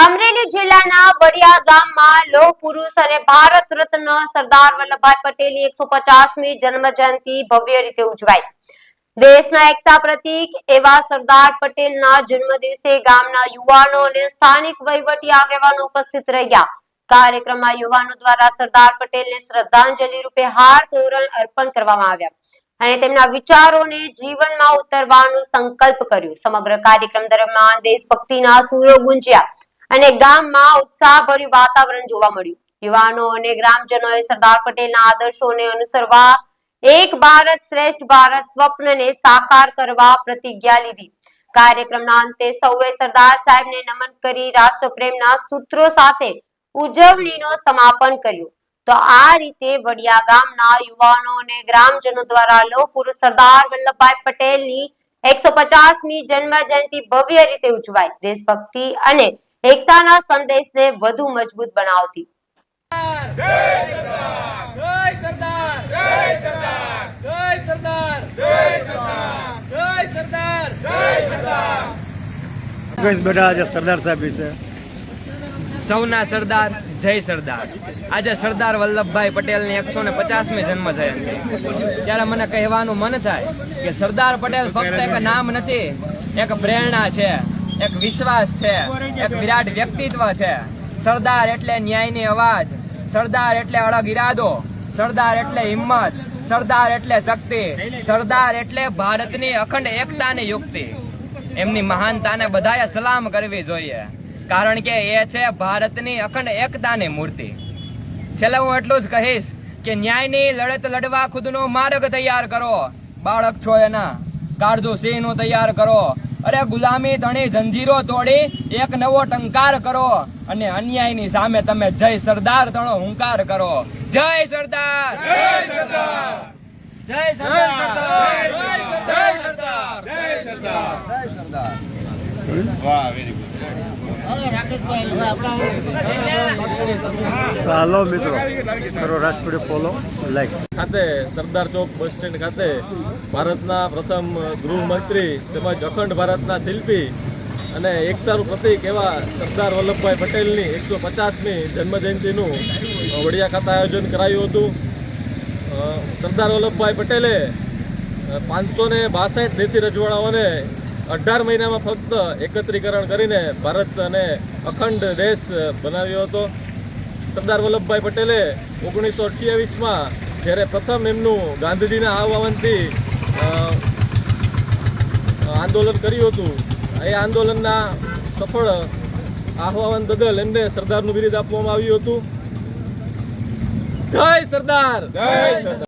અમરેલી જિલ્લાના વડિયા ગામમાં લોહ પુરુષ અને ભારત રત્ન સરદાર વલ્લભભાઈ પટેલની એકસો પચાસમી જન્મ જયંતિ ભવ્ય રીતે ઉજવાઈ. દેશના એકતા પ્રતીક એવા સરદાર પટેલના જન્મ દિવસે ગામના યુવાનો અને સ્થાનિક વહીવટી આગેવાનો ઉપસ્થિત રહ્યા. કાર્યક્રમમાં યુવાનો દ્વારા સરદાર પટેલને શ્રદ્ધાંજલિ રૂપે હાર તોરણ અર્પણ કરવામાં આવ્યા અને તેમના વિચારોને જીવનમાં ઉતરવાનો સંકલ્પ કર્યો. સમગ્ર કાર્યક્રમ દરમિયાન દેશભક્તિના સૂરો ગુંજ્યા. અને ગામમાં ઉત્સાહભર્યું વાતાવરણ જોવા મળ્યું. યુવાનો અને ગ્રામજનોએ સરદાર પટેલના આદર્શોને અનુસરવા, એક ભારત શ્રેષ્ઠ ભારત સ્વપ્નને સાકાર કરવા પ્રતિજ્ઞા લીધી. કાર્યક્રમના અંતે સૌએ સરદાર સાહેબને નમન કરી રાષ્ટ્રપ્રેમના સૂત્રો સાથે ઉજવણીનો સમાપન કર્યું. તો આ રીતે વડિયા ગામના યુવાનો અને ગ્રામજનો દ્વારા લોહ પુરુષ સરદાર વલ્લભભાઈ પટેલની એકસો પચાસમી જન્મ જયંતિ ભવ્ય રીતે ઉજવાય. દેશભક્તિ અને એકતાના સંદેશને વધુ મજબૂત બનાવતી. જય સરદાર જય સરદાર જય સરદાર જય સરદાર જય સરદાર જય સરદાર મુકેશ બેટા આજે સરદાર સાહેબ વિશે. સૌના સરદાર જય સરદાર. આજે સરદાર વલ્લભભાઈ પટેલની એકસો ને પચાસમી જન્મ જયંતિ ત્યારે મને કહેવાનું મન થાય કે સરદાર પટેલ ફક્ત એક નામ નથી એક પ્રેરણા છે. એક વિશ્વાસ છે, એક વિરાટ વ્યક્તિત્વ છે. સરદાર એટલે ન્યાયની અવાજ, સરદાર એટલે અડગ ઈરાદો, સરદાર એટલે હિંમત, સરદાર એટલે શક્તિ, સરદાર એટલે ભારતની અખંડ એકતાની યુક્તિ. એમની મહાનતાને બધાએ સલામ કરવી જોઈએ, કારણ કે એ છે ભારતની અખંડ એકતાની મૂર્તિ. છેલ્લે હું એટલું જ કહીશ કે ન્યાયની લડત લડવા ખુદનો માર્ગ તૈયાર કરો. બાળક છો એના, કાળજુ સિંહનું તૈયાર કરો. અરે ગુલામી તણી જંજીરો તોડી એક નવો ટંકાર કરો અને અન્યાયની સામે તમે જય સરદાર તણો હુંકાર કરો. જય સરદાર! જય સરદાર! જય સરદાર જય સરદાર હાલો મિત્રો. કરો રાજપુરી ફોલો લાઈક ખાતે સરદાર ચોક બસ સ્ટેન્ડ ખાતે ભારતના પ્રથમ ગૃહમંત્રી તેમજ અખંડ ભારતના શિલ્પી અને એકતાનું પ્રતિક એવા સરદાર વલ્લભભાઈ પટેલની એકસો પચાસમી જન્મજયંતિનું વડિયા ખાતે આયોજન કરાયું હતું. સરદાર વલ્લભભાઈ પટેલે પાંચસો ને બાસઠ દેશી રજવાડાઓને અઢાર મહિનામાં ફક્ત એકત્રીકરણ કરીને ભારત અખંડ દેશ બનાવ્યો હતો. સરદાર વલ્લભભાઈ પટેલે ઓગણીસો અઠ્યાવીસમાં જ્યારે પ્રથમ એમનું ગાંધીજીના આહવાનથી આંદોલન કર્યું હતું, એ આંદોલનના સફળ આહવાન બદલ એમને સરદારનું બિરુદ આપવામાં આવ્યું હતું. જય સરદાર! જય સરદાર!